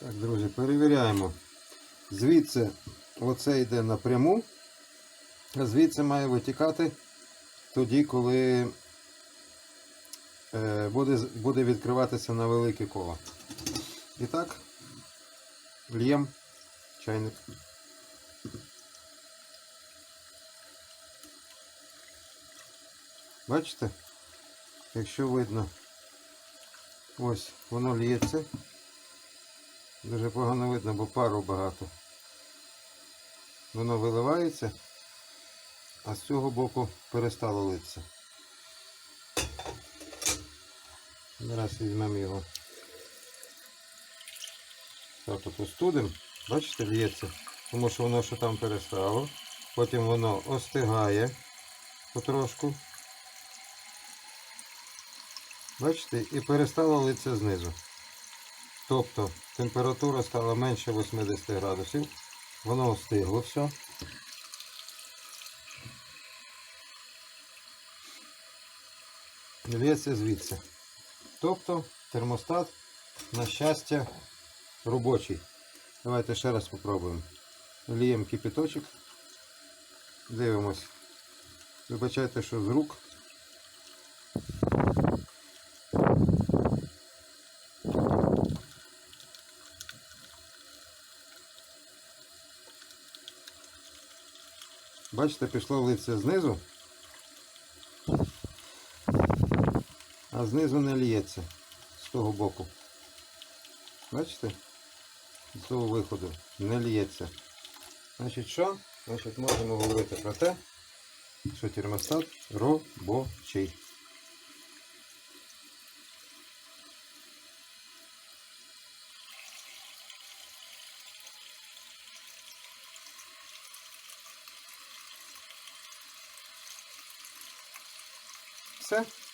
Так, друзі, перевіряємо. Звідси оце йде напряму, а звідси має витікати тоді, коли е, буде, буде відкриватися на велике коло. І так, л'єм чайник. Бачите? Якщо видно, ось воно лється. Дуже погано видно, бо пару багато. Воно виливається, а з цього боку перестало литися. Зараз візьмемо його. Так, от остудим. Бачите, лється. Тому що воно що там перестало. Потім воно остигає потрошку. Бачите, і перестало литися знизу. Тобто температура стала менше 80 градусів. Воно остигло все. Лється звідси. Тобто термостат, на щастя, робочий. Давайте ще раз спробуємо. Ліємо кипяточок. Дивимось. Вибачайте, що з рук. Бачите, пішло литься знизу, а знизу не лється з того боку. Бачите? З того виходу не лється. Значить що? Значить можемо говорити про те, що термостат робочий. Все.